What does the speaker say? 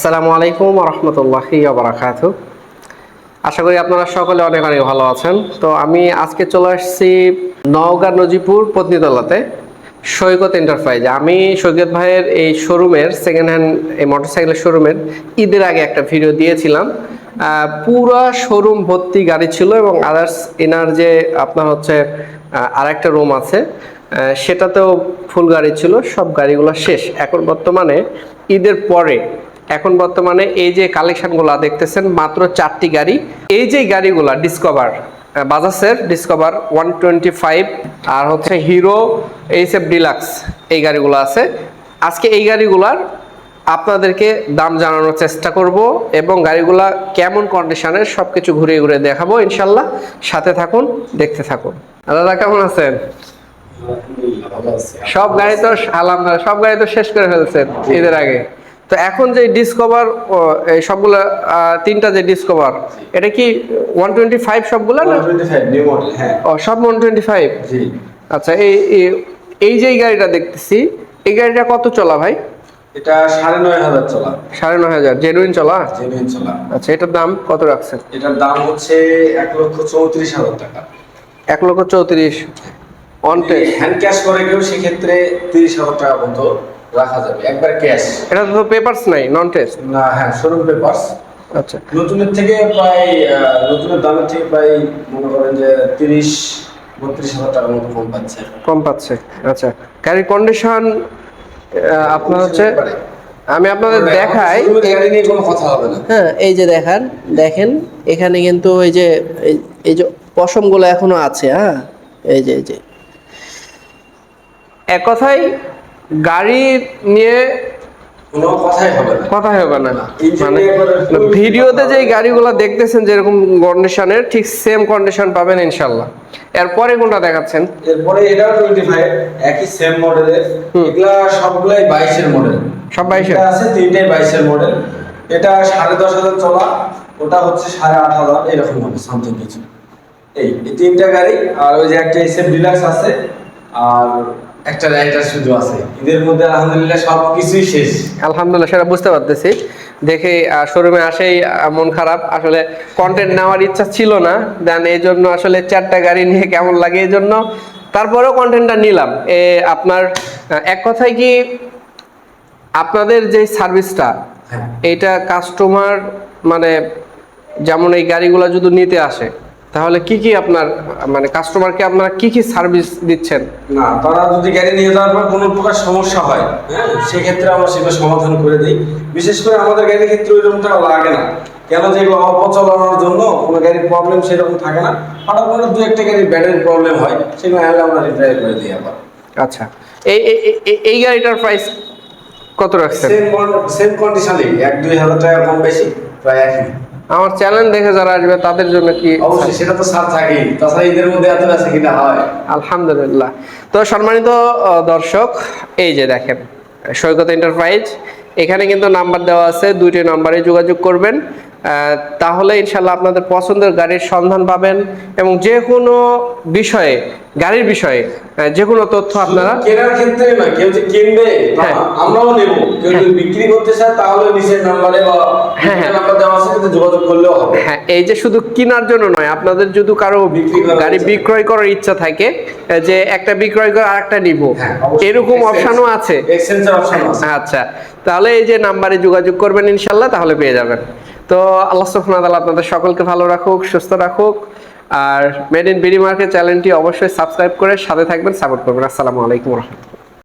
আসসালামু আলাইকুম রহমতুল্লাহি বারাকাতু। আশা করি আপনারা সকলে অনেক অনেক ভালো আছেন। তো আমি আজকে চলে আসছি নওগাঁ নজিপুর পত্নীতলাতে সৈকত এন্টারপ্রাইজ। আমি সৈকত ভাইয়ের এই শোরুমের সেকেন্ড হ্যান্ড এই মোটরসাইকেলের শোরুমের ঈদের আগে একটা ভিডিও দিয়েছিলাম। পুরো শোরুম ভর্তি গাড়ি ছিল এবং আদার্স এনার যে আপনার হচ্ছে আর একটা রুম আছে সেটাতেও ফুল গাড়ি ছিল, সব গাড়িগুলো শেষ। এখন বর্তমানে ঈদের পরে এখন বর্তমানে এই যে কালেকশনগুলো দেখতেছেন মাত্র চারটি গাড়ি। এই যে গাড়িগুলা ডিসকভার বাজাজের ডিসকভার ওয়ান টোয়েন্টি ফাইভ আর হচ্ছে হিরো এইচ এফ ডিলাক্স এই গাড়িগুলো আছে। আজকে এই গাড়িগুলার আপনাদেরকে দাম জানানোর চেষ্টা করব এবং গাড়িগুলা কেমন কন্ডিশনের সব কিছু ঘুরে ঘুরে দেখাবো ইনশাল্লাহ। সাথে থাকুন দেখতে থাকুন। দাদা কেমন আছেন? সব গাড়ি তো আলহামদুলিল্লাহ সব গাড়ি তো শেষ করে ফেলছেন ঈদের আগে। তো এখন যে ডিসকভার এই সবগুলো তিনটা যে ডিসকভার এটা কি ওয়ান টোয়েন্টি ফাইভ সবগুলো না? 125 নিউ মডেল হ্যাঁ। ও সব ওয়ান টোয়েন্টি ফাইভ জি। আচ্ছা এই এই- যে গাড়িটা দেখতেছি এই গাড়িটা কত চলা ভাই? এটা সাড়ে নয় হাজার চলা। সাড়ে নয় হাজার জেনুইন চলা? জেনুইন চলা। আচ্ছা এটার দাম কত রাখছেন? এটার দাম হচ্ছে এক লক্ষ চৌত্রিশ হাজার টাকা। এক লক্ষ চৌত্রিশ অন টেস্ট হ্যান্ড ক্যাশ করে কেউ সেক্ষেত্রে তিরিশ হাজার টাকা মতো রাখা যাবে। একবার ক্যাশ এটা তো পেপারস নাই নন টেস্ট না হ্যাঁ শোরুম পেপারস আচ্ছা। নতুনের থেকে প্রায় নতুনের দামের থেকে প্রায় মনে করেন যে তিরিশ বত্রিশ হাজার টাকার মতো কম পাচ্ছে। কম পাচ্ছে আচ্ছা। গাড়ির কন্ডিশন আপনার হচ্ছে আমি আপনাদের দেখাই নিয়ে কোনো কথা হবে না। হ্যাঁ এই যে দেখান দেখেন এখানে কিন্তু এই যে এই- এই যে পশমগুলো এখনও আছে হ্যাঁ? এই যে এই যে। এক কথায় গাড়ি নিয়ে কথাই হবে না। না। মানে ভিডিওতে যে গাড়িগুলো দেখতেছেন যেরকম কন্ডিশনের ঠিক সেম কন্ডিশন পাবেন ইনশাল্লাহ। এরপরে কোনটা দেখাচ্ছেন? এরপরে এটাও টোয়েন্টি ফাইভ একই সেম মডেলের এগুলা সবগুলাই বাইশের মডেল সব 22 এর? আছে তিনটাই বাইশের মডেল এটা সাড়ে দশ হাজার চলা ওটা হচ্ছে সাড়ে আট হাজার এরকম হবে সামথিং কিছু। এই এই তিনটা গাড়ি আর ওই যে একটা এসএফ ডিলাক্স আছে আর একটা রাইটার শুধু আছে। এদের মধ্যে আলহামদুলিল্লাহ সব কিছুই শেষ। আলহামদুলিল্লাহ সেটা বুঝতে পারতেছি। দেখে শোরুমে আসেই মন খারাপ। আসলে কন্টেন্ট নেওয়ার ইচ্ছা ছিল না। দেন এই জন্য আসলে চারটা গাড়ি নিয়ে কেমন লাগে এই জন্য তারপরেও কন্টেন্টটা নিলাম। এ আপনার এক কথায় কি আপনাদের যে সার্ভিসটা এটা কাস্টমার মানে যেমন এই গাড়িগুলো যদি নিতে আসে তাহলে কি কি আপনার মানে কাস্টমারকে আপনারা কি কি সার্ভিস দিচ্ছেন? না তারা যদি গাড়ি নিয়ে যাওয়ার পর কোনো প্রকার সমস্যা হয় হ্যাঁ সেক্ষেত্রে আমরা সেটা সমাধান করে দিই। বিশেষ করে আমাদের গাড়ির ক্ষেত্রে ওইরকমটা লাগে না। কেন যে এগুলো অপচলানোর জন্য কোনো গাড়ির প্রবলেম সেরকম থাকে না। হঠাৎ করে দু একটা গাড়ির ব্যাটারির প্রবলেম হয় সেগুলো হলে আমরা রিপেয়ার করে দিই আবার। আচ্ছা এই এই- এই- এই- এই গাড়িটার প্রাইস কত রাখছেন? সেম সেম কন্ডিশনেই এক দুই হাজার টাকা কম বেশি প্রায় একই। আমার চ্যানেল দেখে যারা আসবে তাদের জন্য কি অবশ্যই সেটা তো সার থাকে তাছাড়া ঈদের মধ্যে এত আছে কিনা হয়? আলহামদুলিল্লাহ। তো সম্মানিত দর্শক এই যে দেখেন সৈকত এন্টারপ্রাইজ এখানে কিন্তু নাম্বার দেওয়া আছে দুইটি নাম্বারে যোগাযোগ করবেন। তাহলে ইনশাল্লাহ আপনাদের পছন্দের গাড়ির সন্ধান পাবেন এবং যে কোনো বিষয়ে গাড়ির বিষয়ে যে কোনো তথ্য আপনারা কেনার ক্ষেত্রে না কেউ যে কিনবে হ্যাঁ। আমরাও নেব। কেউ যদি বিক্রি করতে চায় তাহলে নিচের নাম্বারে বা হ্যাঁ, হ্যাঁ। নাম্বার দেওয়া আছে যোগাযোগ করলেও হবে। হ্যাঁ এই যে শুধু কেনার জন্য নয় আপনাদের যদি কারও গাড়ি বিক্রয় করার ইচ্ছা থাকে যে একটা বিক্রয় করে আরেকটা নিব হ্যাঁ, এরকম অপশনও আছে। এক্সচেঞ্জের অপশন আছে। আচ্ছা তাহলে এই যে নাম্বারে যোগাযোগ করবেন ইনশাল্লাহ তাহলে পেয়ে যাবেন। তো আল্লাহ ওয়া আপনাদের সকলকে ভালো রাখুক, সুস্থ রাখুক। আর মেড ইন বিডি মার্কেট চ্যানেলটি অবশ্যই সাবস্ক্রাইব করে সাথে থাকবেন, সাপোর্ট করবেন। আসসালামু আলাইকুম রহমতুল্লাহ।